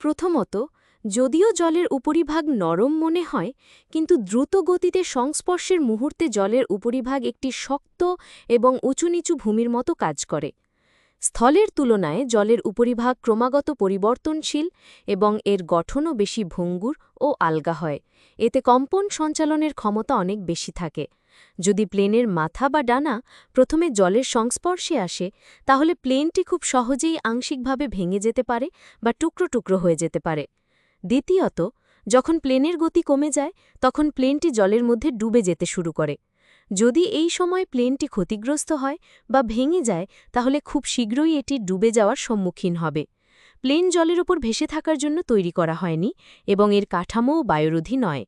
প্রথমত, যদিও জলের উপরিভাগ নরম মনে হয়, কিন্তু দ্রুত গতিতে সংস্পর্শের মুহূর্তে জলের উপরিভাগ একটি শক্ত এবং উঁচু নিচু ভূমির মতো কাজ করে। স্থলের তুলনায় জলের উপরিভাগ ক্রমাগত পরিবর্তনশীল এবং এর গঠনও বেশি ভঙ্গুর ও আলগা হয়। এতে কম্পন সঞ্চালনের ক্ষমতা অনেক বেশি থাকে। যদি প্লেনের মাথা বা ডানা প্রথমে জলের সংস্পর্শে আসে, তাহলে প্লেনটি খুব সহজেই আংশিকভাবে ভেঙে যেতে পারে বা টুকরো টুকরো হয়ে যেতে পারে। দ্বিতীয়ত, যখন প্লেনের গতি কমে যায়, তখন প্লেনটি জলের মধ্যে ডুবে যেতে শুরু করে। যদি এই সময় প্লেনটি ক্ষতিগ্রস্ত হয় বা ভেঙে যায়, তাহলে খুব শীঘ্রই এটি ডুবে যাওয়ার সম্মুখীন হবে। প্লেন জলের ওপর ভেসে থাকার জন্য তৈরি করা হয়নি এবং এর কাঠামোও বায়ুরোধী নয়।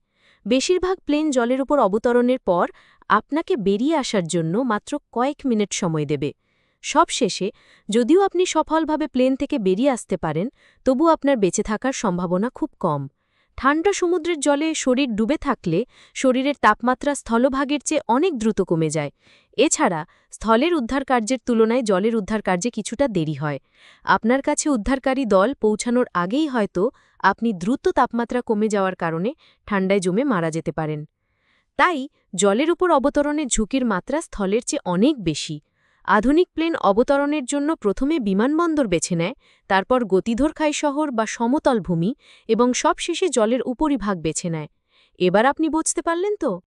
বেশিরভাগ প্লেন জলের উপর অবতরণের পর আপনাকে বেরিয়ে আসার জন্য মাত্র কয়েক মিনিট সময় দেবে। সবশেষে, যদিও আপনি সফলভাবে প্লেন থেকে বেরিয়ে আসতে পারেন তবু আপনার বেঁচে থাকার সম্ভাবনা খুব কম। ঠান্ডা সমুদ্রের জলে শরীর ডুবে থাকলে শরীরের তাপমাত্রা স্থলভাগের চেয়ে অনেক দ্রুত কমে যায়। এছাড়া স্থলের উদ্ধার কার্যের তুলনায় জলের উদ্ধার কার্যে কিছুটা দেরি হয়। আপনার কাছে উদ্ধারকারী দল পৌঁছানোর আগেই হয়তো আপনি দ্রুত তাপমাত্রা কমে যাওয়ার কারণে ঠান্ডায় জমে মারা যেতে পারেন। তাই জলের উপর অবতরণের ঝুঁকির মাত্রা স্থলের চেয়ে অনেক বেশি। আধুনিক প্লেন অবতরণের জন্য প্রথমে বিমানবন্দর বেছে নেয়, তারপর গতিধরখাই শহর বা সমতল ভূমি এবং সবশেষে জলের উপরিভাগ বেছে নেয়। এবার আপনি বুঝতে পারলেন তো?